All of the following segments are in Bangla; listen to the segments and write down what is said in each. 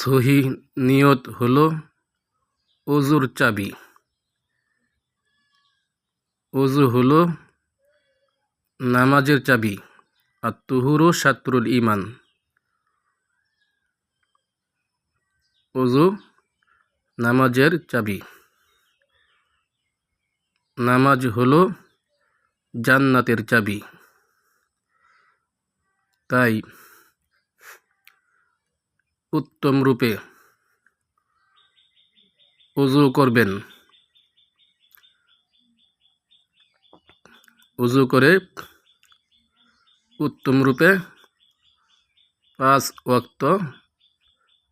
সহি নিয়ত হলো অজুর চাবি। অজু হল নামাজের চাবি, আর তুহুরও সাতরুল ইমান অজু নামাজের চাবি। নামাজ হল জান্নাতের চাবি। তাই উত্তম রূপে উজু করবেন। উজু করে উত্তম রূপে পাঁচ ওয়াক্ত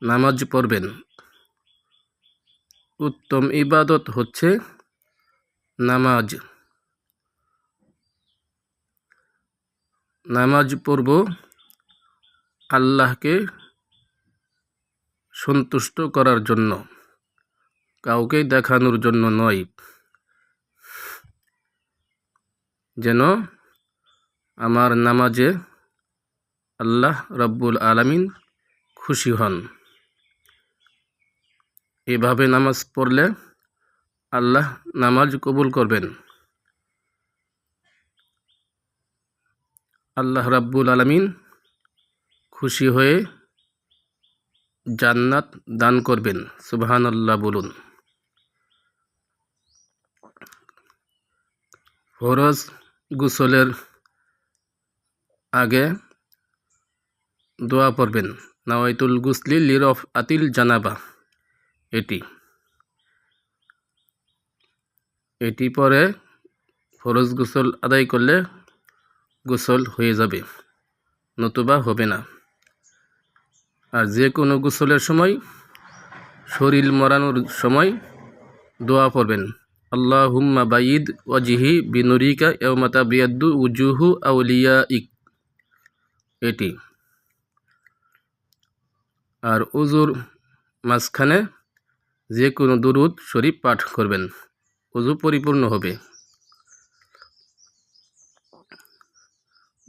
নামাজ পড়বেন। উত্তম ইবাদত হচ্ছে নামাজ। নামাজ পড়ব আল্লাহকে সন্তুষ্ট করার জন্য কাউকে দেখানোর জন্য নয়। যেন আমার নামাজে আল্লাহ রব্বুল আলামিন খুশি হন। এভাবে নামাজ পড়লে আল্লাহ নামাজ কবুল করবেন। আল্লাহ রাব্বুল আলামিন খুশি হয়ে জান্নাত দান করবেন। সুবহান আল্লাহ বলুন। ফরজ গোসলের আগে দোয়া পড়বেন। নাওয়াইতুল গুসলি লিরফ আতিল জানাবা। এটি। এটি পরে ফরজ গোসল আদায় করলে গোসল হয়ে যাবে। নতুবা হবে না। আর যে কোনো গোসলের সময়, শরীর মরানোর সময় দোয়া পড়বেন। আল্লাহ হুম্মা বাইদ ওয়াজিহি বিনুরিকা এওমাতা বিয়াদ্দু উজুহু আউলিয়া ইক এটি। আর উজুর মাঝখানে যে কোনো দুরুদ শরীফ পাঠ করবেন। উজু পরিপূর্ণ হবে।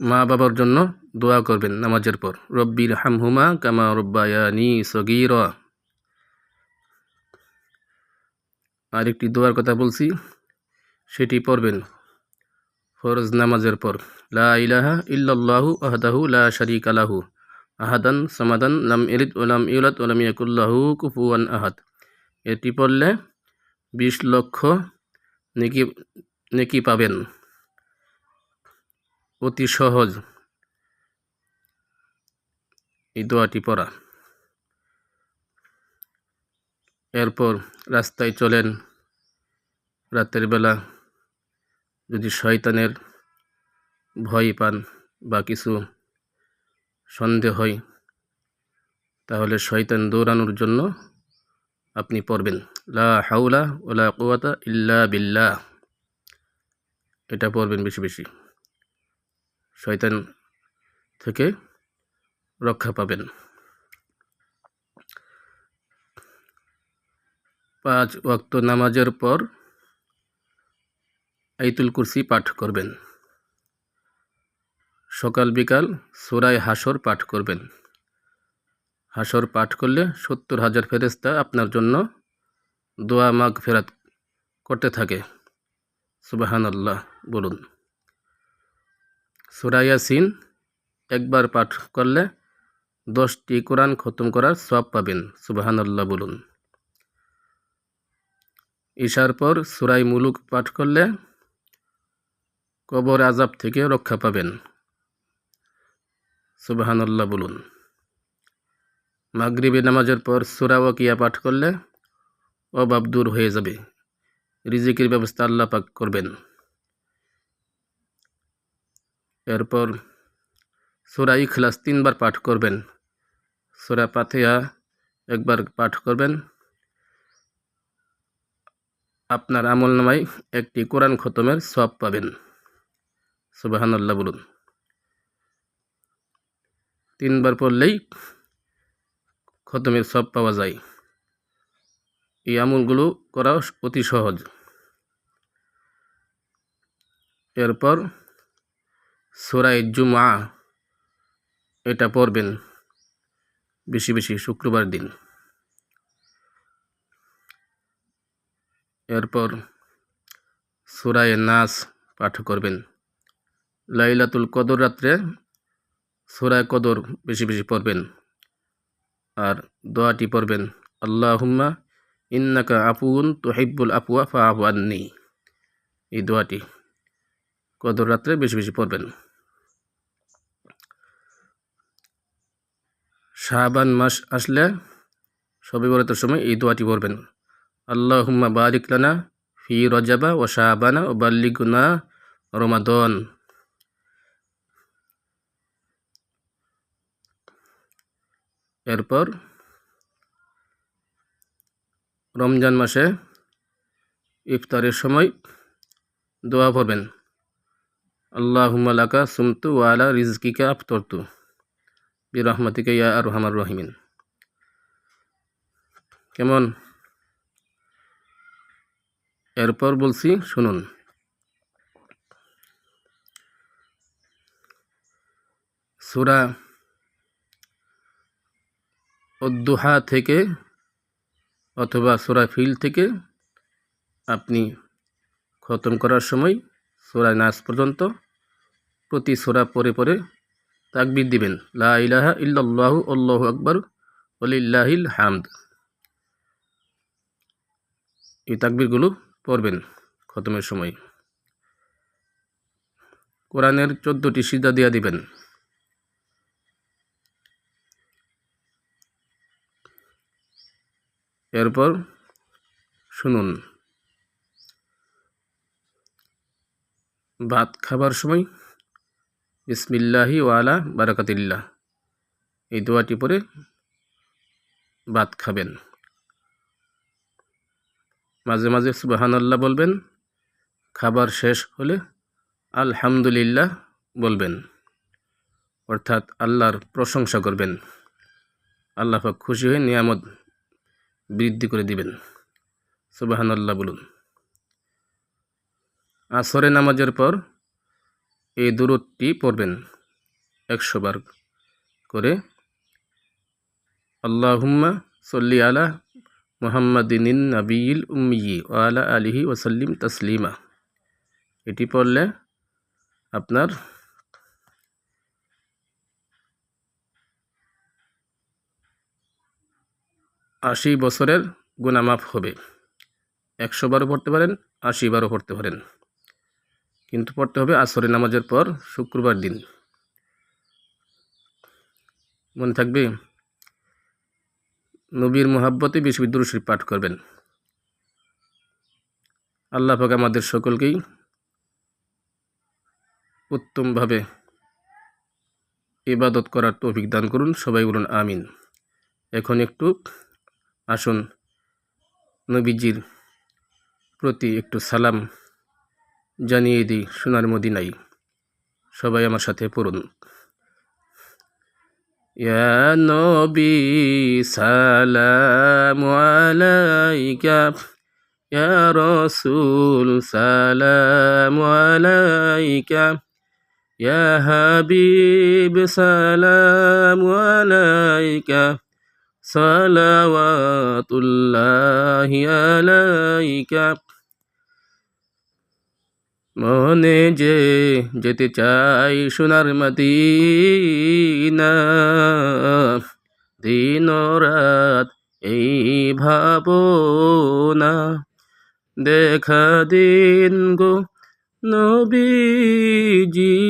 মা বাবার জন্য দোয়া করবেন নামাজের পর। রব্বির হামহুমা কামা রব্বায়ানি সগির। আরেকটি দোয়ার কথা বলছি, সেটি পড়বেন ফরজ নামাজের পর। লা ইলাহা ইল্লাল্লাহু আহদাহু লা শারিক আলাহু আহাদান সমাদান লাম ইলিদ ওলাম ইউলাদ ওলাম ইয়াকুল্লাহু কুফুয়ান আহাদ। এটি পড়লে বিশ লক্ষ নেকি নেকি পাবেন। অতি সহজ। দোয়াটি পড়া। এরপর রাস্তায় চলেন। রাতের বেলা যদি শয়তানের ভয় পান বা কিছু সন্দেহ হয়, তাহলে শয়তান দৌড়ানোর জন্য আপনি পড়বেন। লা হাউলা ওলা কুয়াতা ইল্লা বিল্লা এটা পড়বেন বেশি বেশি। শয়তান থেকে রক্ষা পাবেন। পাঁচ ওয়াক্ত নামাজের পর আইতুল কুরসি পাঠ করবেন। সকাল বিকাল সুরায় হাসর পাঠ করবেন। হাসর পাঠ করলে সত্তর হাজার ফেরেস্তা আপনার জন্য দোয়া মাগ ফেরাত করতে থাকে। সুবাহান আল্লাহ বলুন সুরাইয়াসিন একবার পাঠ করলে দশটি কোরআন খতম করার সব পাবেন সুবাহান আল্লাহ বলুন। ঈশার পর সুরাই মুলুক পাঠ করলে কবর আজাব থেকে রক্ষা পাবেন সুবাহান আল্লাহ বলুন। মাগরিবি নামাজের পর সুরা ওয়াকিয়া পাঠ করলে অভাব দূর হয়ে যাবে, রিজিকের ব্যবস্থা আল্লাহ পাক করবেন। এরপর সুরা ইখলাস তিনবার পাঠ করবেন সুরা পাথিয়া একবার পাঠ করবেন। আপনার আমল নামায় একটি কোরআন খতমের সব পাবেন। সুবাহান্লাহ বলুন। তিনবার পড়লেই খতমের সব পাওয়া যায়। এই আমলগুলো করা অতি সহজ। এরপর সোরাই জুমা এটা পড়বেন। বেশি বেশি শুক্রবার দিন। এরপর সুরায় নাস পাঠ করবেন। লাইলাতুল কদর রাত্রে সুরায় কদর বেশি বেশি পড়বেন। আর দোয়াটি পড়বেন, আল্লাহুম্মা ইন্নাকা আপুন তোহিবুল আপুয়া ফা আননি। এই দোয়াটি কদর রাত্রে বেশি বেশি পড়বেন। শাহবান মাস আসলে সবে বরাতের সময় এই দোয়াটি পড়বেন। আল্লাহুম্মা বারিক লানা ফি রজাবা ও শাহবানা ও বাল্লিগুনা রমাদন। এরপর রমজান মাসে ইফতারের সময় দোয়া পড়বেন। আল্লাহুম্মালাকা সুমতু ওয়ালা রিজকিকা আফতরতু। বিরহমাতিকা ইয়া আর রহমার রহিমিন। কেমন? এরপর বলছি, শুনুন। সুরা উদ্দুহা থেকে অথবা সুরা ফিল থেকে আপনি খতম করার সময় সুরা নাচ পর্যন্ত প্রতি সুরা পরে পরে তাকবির দিবেন। লা ইলাহা ইল্লাল্লাহু, আল্লাহু আকবার ওলিল্লাহিল হামদ। এই তাকবিরগুলো পড়বেন খতমের সময়। কোরআনের চোদ্দোটি সিজা দিয়া দিবেন। এরপর শুনুন। ভাত খাবার সময় বিসমিল্লাহি ওয়ালা বারাকাতিল্লাহ। এই দোয়াটি পরে ভাত খাবেন। মাঝে মাঝে সুবাহানাল্লাহ বলবেন, খাবার শেষ হলে আলহামদুলিল্লাহ বলবেন। অর্থাৎ আল্লাহর প্রশংসা করবেন। আল্লাহ খুশি হয়ে নিয়ামত বৃদ্ধি করে দিবেন। সুবাহানাল্লাহ বলুন। আসরে নামাজের পর এই দূরত্বটি পড়বেন একশো বার করে। আল্লাহুম্মা সল্লি আলা মোহাম্মদিন নবীল উম্মি আলা আলিহি ওসাল্লিম তসলিমা। এটি পড়লে আপনার আশি বছরের গুণামাফ হবে। একশো বারও পড়তে পারেন, আশি বারও পড়তে পারেন। কিন্তু পড়তে হবে আসরে নামাজের পর শুক্রবার দিন। মনে থাকবে, নবীর মোহাব্বতে বেশি দুরুশরীফ পাঠ করবেন। আল্লাহ পাক আমাদের সকলকেই উত্তমভাবে ইবাদত করার তৌফিক দান করুন। সবাই বলুন আমিন। এখন একটু আসুন নবীজির প্রতি একটু সালাম জানিয়ে দিই, সোনার মদিনাই সবাই আমার সাথে পড়ুন। ইয়া নবী রসুল সালাম আলাইকা, ইয়া হাবিব মনে যে যেতে চাই সোনার মদিনা। দিন রাত এই ভাবনা। দেখা দিন গো নবীজি,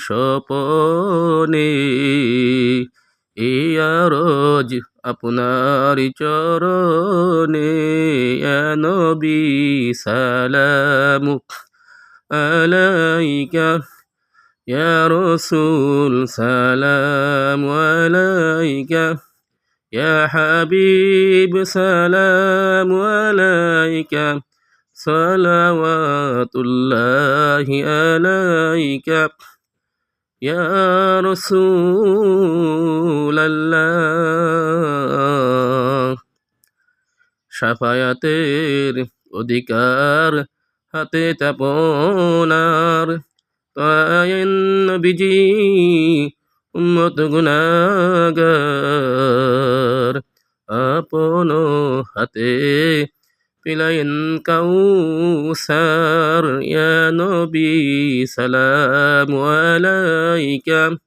স্বপনে এই আরজ আপনার চরণে নবী সালামু আলাইকা, ইয়া রাসূল সালামু আলাইকা, ইয়া হাবিব সালামু আলাইকা, সালাওয়াতুল্লাহি আলাইকা। ইয়া রাসূলাল্লাহ সাফায়াতের অধিকার হাতে তাপনার তায়েন নবীজি, উম্মত গুনাগার আপন হাতে পিলাইন কাউসার। ইয়া নবী সালাম عليك.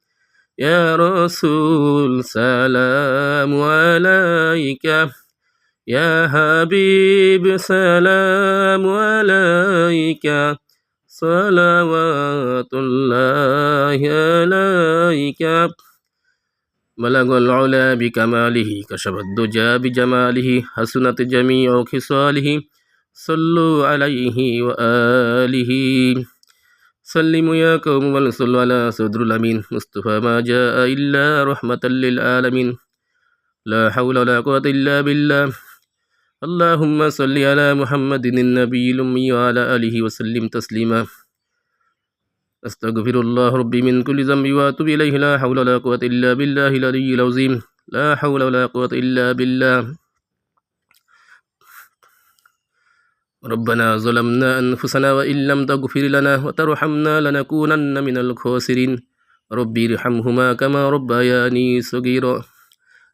يا رسول سلام عليك. يا حبيب سلام عليك. صلوات الله عليك. بلغ العلا بكماله كشف الدجى بجماله حسنت جميع خصاله. صلوا عليه وآله. سلموا يا قوم وصلوا على صدر الأمين. مصطفى ما جاء إلا رحمة للعالمين. لا حول ولا قوة إلا بالله. اللهم صل على محمد النبي الأمي وعلى آله وسلم تسليما. أستغفر الله ربي من كل ذنب وأتوب إليه. لا حول ولا قوة إلا بالله العلي العظيم. لا حول ولا قوة إلا بالله. ربنا ظلمنا أنفسنا وإن لم تغفر لنا وترحمنا لنكونن من الخاسرين ربي ارحمهما كما ربياني صغيرا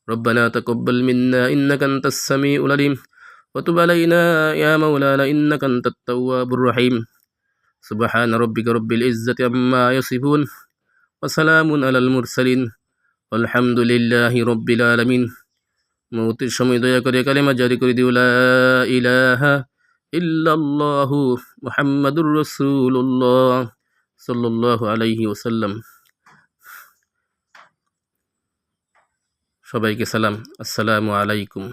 ربنا تقبل منا إنك أنت السميع العليم وتب علينا يا مولانا إنك أنت التواب الرحيم سبحان ربك رب العزة عما يصفون وسلام على المرسلين والحمد لله رب العالمين মৌতের সময় দয়া করে কালেমা জারি করে দিও লা ইলাহা ইল্লাল্লাহু মুহাম্মাদুর রাসূলুল্লাহ সাল্লাল্লাহু আলাইহি ওয়াসাল্লাম। সবাইকে সালাম। আসসালামু আলাইকুম।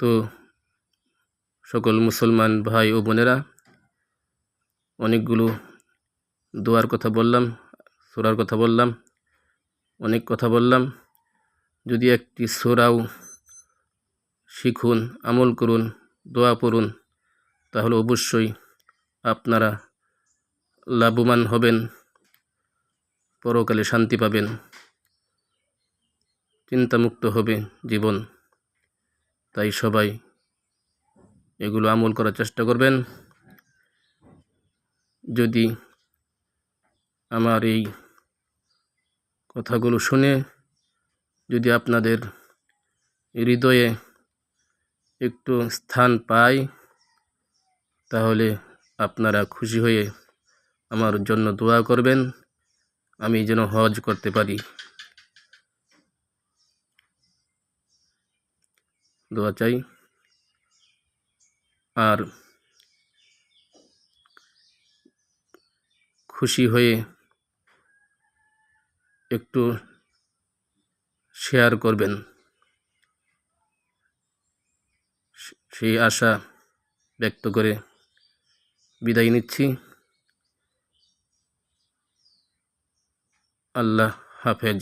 তো সকল মুসলমান ভাই ও বোনেরা, অনেকগুলো দোয়ার কথা বললাম, সোরার কথা বললাম, অনেক কথা বললাম। যদি একটি সোরাও শিখুন, আমল করুন, দোয়া পড়ুন, তাহলে অবশ্যই আপনারা লাভবান হবেন, পরকালে শান্তি পাবেন, চিন্তামুক্ত হবে জীবন। তাই সবাই এগুলো আমল করার চেষ্টা করবেন। যদি আমার এই কথাগুলো শুনে যদি আপনাদের হৃদয়ে একটু স্থান পাই, তাহলে আপনারা খুশি হয়ে আমার জন্য দোয়া করবেন। আমি যেন হজ করতে পারি। দোয়া চাই। আর খুশি হয়ে একটু শেয়ার করবেন। সেই আশা ব্যক্ত করে বিদায় নিচ্ছি। আল্লাহ হাফেজ।